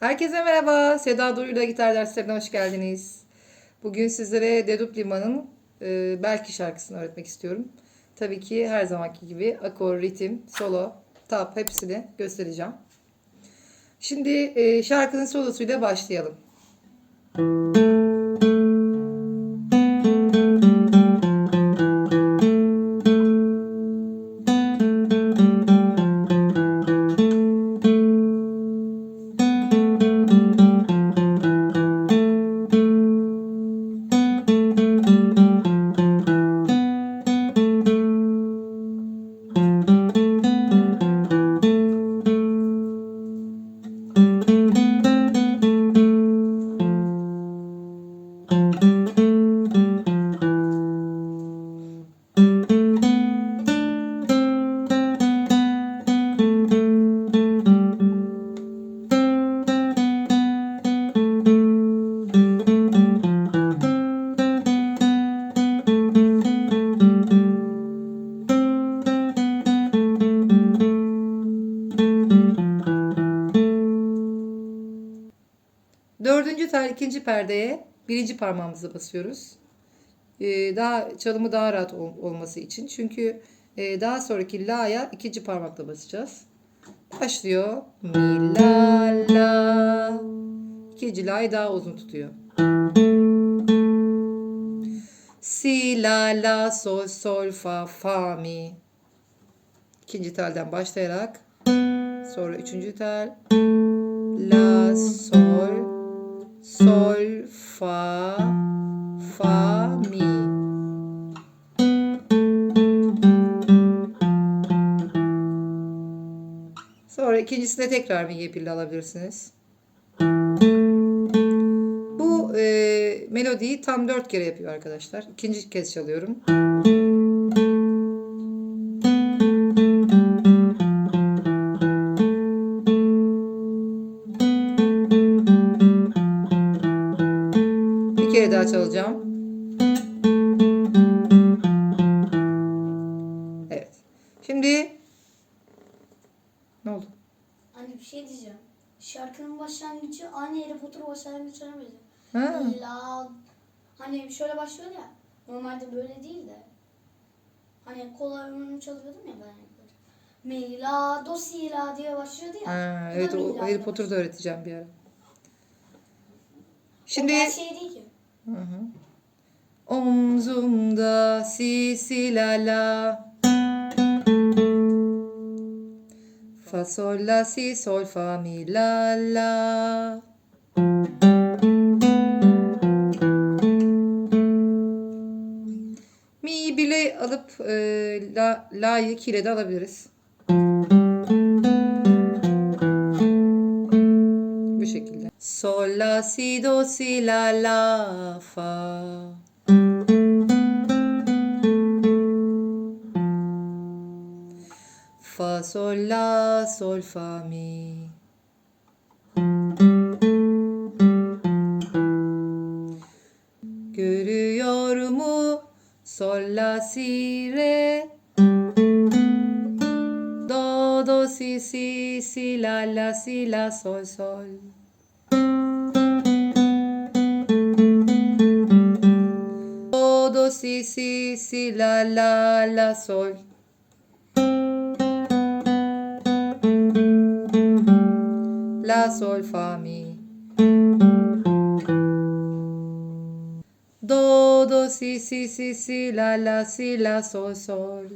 Herkese merhaba. Seda Duru'yla gitar derslerine hoş geldiniz. Bugün sizlere Dedup Liman'ın e, Belki şarkısını öğretmek istiyorum. Tabii ki her zamanki gibi akor, ritim, solo, tap hepsini göstereceğim. Şimdi e, şarkının solosuyla başlayalım. Dördüncü ikinci perdeye birinci parmağımızla basıyoruz. Ee, daha çalımı daha rahat ol- olması için. Çünkü e, daha sonraki la'ya ikinci parmakla basacağız. Başlıyor. Mi la la. İkinci la'yı daha uzun tutuyor. Si la la sol sol fa fa mi. İkinci telden başlayarak sonra üçüncü tel la sol sol fa fa mi. Sonra ikincisinde tekrar mi yepilli alabilirsiniz? Bu e, melodiyi tam dört kere yapıyor arkadaşlar. İkinci kez çalıyorum şimdi ne oldu Hani bir şey diyeceğim. Şarkının başlangıcı aynı Harry Potter başlangıçlarına benziyor. Ha. La hani şöyle başlıyor ya. Normalde böyle değil de. Hani oyununu çalıyordum ya ben Harry Potter. Mi la do si la diye başlıyordu ya. Ha, evet o Harry Potter'da öğreteceğim bir ara. Şimdi... Şimdi O şey değil ki. Hı hı. omzumda si si la la fa sol la si sol fa mi la la mi bile alıp e, la la'yı kire de alabiliriz. Bu şekilde. Sol la si do si la la fa. Fa sol la sol fa mi. Görüyor mu sol la si re do do si si si la la si la sol sol. Do do si si si la la la sol. Sol fa mi. Do do si si si si la la si la sol sol.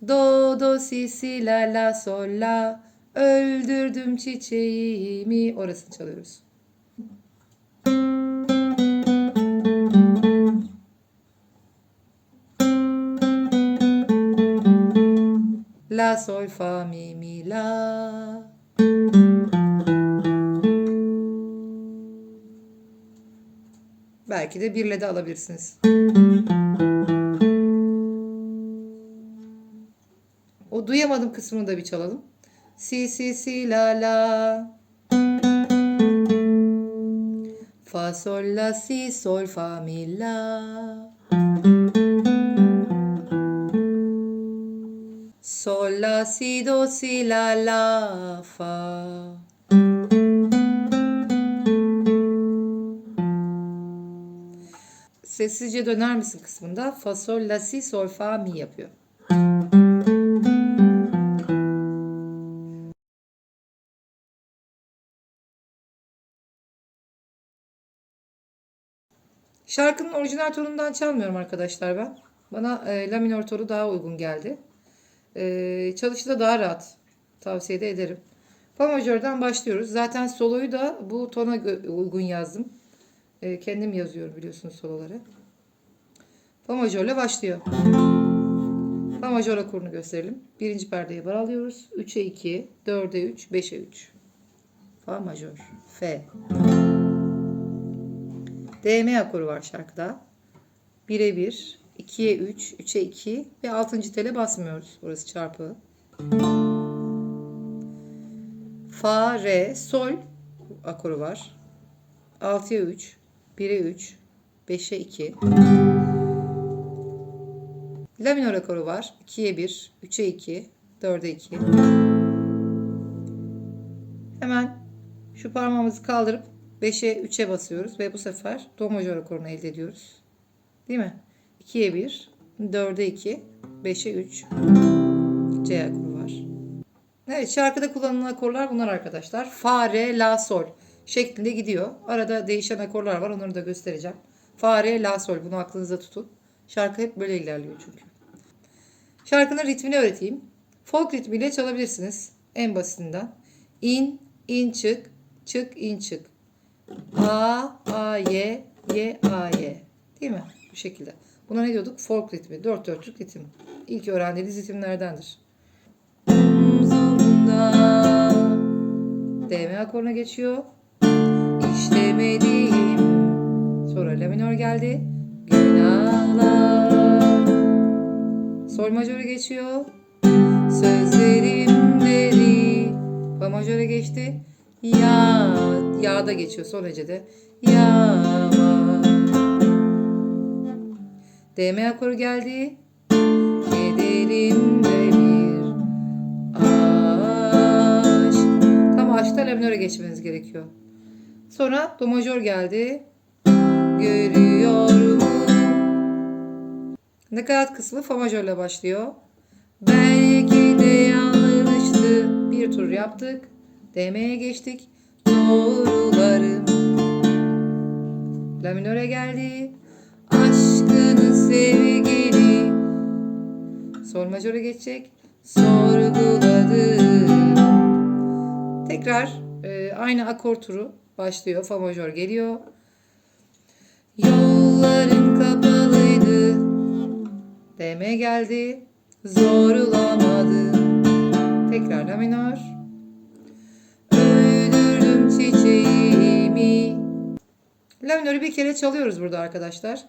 Do do si si la la sol la öldürdüm çiçeğimi orasını çalıyoruz. La sol fa mi mi la. Belki de birle de alabilirsiniz. O duyamadım kısmını da bir çalalım. Si si si la la. Fa sol la si sol fa mi la. Sol, la, si, do, si, la, la, fa. Sessizce döner misin kısmında fa, sol, la, si, sol, fa, mi yapıyor. Şarkının orijinal tonundan çalmıyorum arkadaşlar ben. Bana e, la minör tonu daha uygun geldi. E, çalışı da daha rahat. Tavsiye de ederim. Fa majörden başlıyoruz. Zaten soloyu da bu tona uygun yazdım. E, kendim yazıyorum biliyorsunuz soloları. Fa majörle başlıyor. Fa majör akorunu gösterelim. Birinci perdeye bar alıyoruz. 3'e 2, 4'e 3, 5'e 3. Fa majör. F. DM akoru var şarkıda. 1'e 1, 2'ye 3, 3'e 2 ve 6. tele basmıyoruz. Orası çarpı. Fa, re, sol akoru var. 6'ya 3, 1'e 3, 5'e 2. La minör akoru var. 2'ye 1, 3'e 2, 4'e 2. Hemen şu parmağımızı kaldırıp 5'e 3'e basıyoruz ve bu sefer do majör akorunu elde ediyoruz. Değil mi? 2'ye 1, 4'e 2, 5'e 3. C akoru var. Evet şarkıda kullanılan akorlar bunlar arkadaşlar. Fa, re, la, sol şeklinde gidiyor. Arada değişen akorlar var onları da göstereceğim. Fa, re, la, sol bunu aklınızda tutun. Şarkı hep böyle ilerliyor çünkü. Şarkının ritmini öğreteyim. Folk ritmiyle çalabilirsiniz. En basitinden. İn, in çık, çık, in çık. A, A, Y, Y, A, Y. Değil mi? Bu şekilde. Buna ne diyorduk? Folk ritmi. Dört dörtlük ritim. İlk öğrendiğiniz ritimlerdendir. DM akoruna geçiyor. İşlemeliyim. Sonra la minör geldi. Günahlar. Sol majöre geçiyor. Sözlerim deli. Fa majöre geçti. Ya, ya da geçiyor son hecede. Yağma. DM akoru geldi. Kederimde bir aşk. Tam aşkta la minöre geçmeniz gerekiyor. Sonra do majör geldi. Görüyor mu? Nakarat kısmı fa majörle başlıyor. Belki de yanlıştı. Bir tur yaptık. DM'ye geçtik. Doğrularım. La minöre geldi. Aşkını sevgili. Sol majöre geçecek. Sorguladım. Tekrar e, aynı akor turu başlıyor. Fa majör geliyor. Yolların kapalıydı. DM geldi. Zorlamadım. Tekrar la minör. Öldürdüm çiçeğimi. La minörü bir kere çalıyoruz burada arkadaşlar.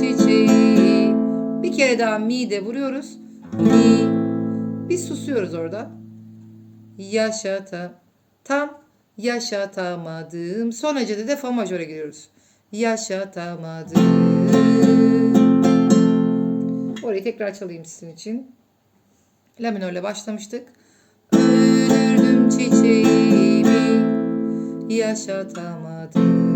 Çiçeği. Bir kere daha mi de vuruyoruz. Mi. Bir susuyoruz orada. Yaşata. Tam yaşatamadım. Son hecede de fa majöre giriyoruz. Yaşatamadım. Orayı tekrar çalayım sizin için. La minörle başlamıştık. Öldürdüm çiçeğimi yaşatamadım.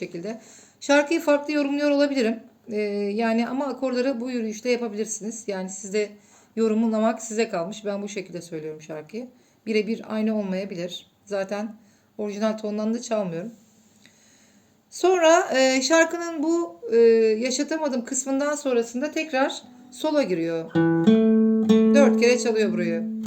Şekilde. Şarkıyı farklı yorumluyor olabilirim. Ee, yani ama akorları bu yürüyüşte yapabilirsiniz. Yani sizde yorumlamak size kalmış. Ben bu şekilde söylüyorum şarkıyı. Birebir aynı olmayabilir. Zaten orijinal tondan da çalmıyorum. Sonra e, şarkının bu e, yaşatamadım kısmından sonrasında tekrar sola giriyor. Dört kere çalıyor burayı.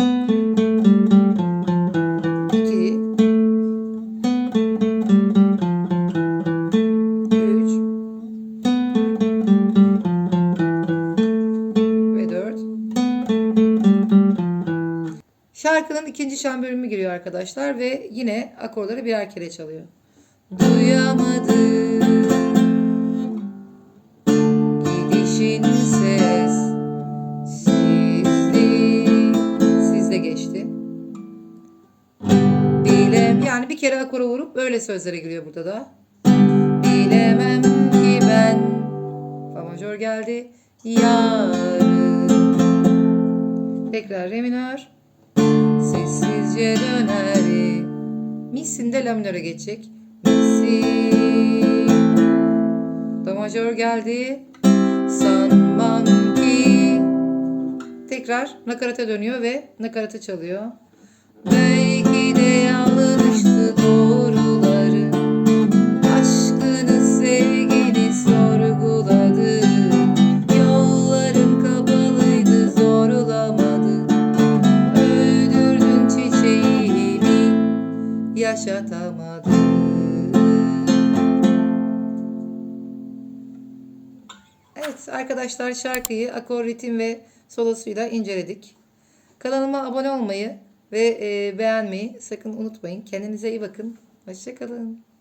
Şarkının ikinci şan bölümü giriyor arkadaşlar ve yine akorları birer kere çalıyor. Duyamadım gidişin ses sizli sizde geçti. Bilem yani bir kere akora vurup böyle sözlere giriyor burada da. Bilemem ki ben fa majör geldi. Yarın. Tekrar re minör. Sessizce döner. Mi'sin de la minöre geçecek. Mi Do majör geldi. Sanmam ki. Tekrar nakarata dönüyor ve nakaratı çalıyor. Belki de yanlıştı doğruları. Aşkını sevgini yaşatamadı. Evet arkadaşlar şarkıyı akor, ritim ve solosuyla inceledik. Kanalıma abone olmayı ve e, beğenmeyi sakın unutmayın. Kendinize iyi bakın. Hoşçakalın.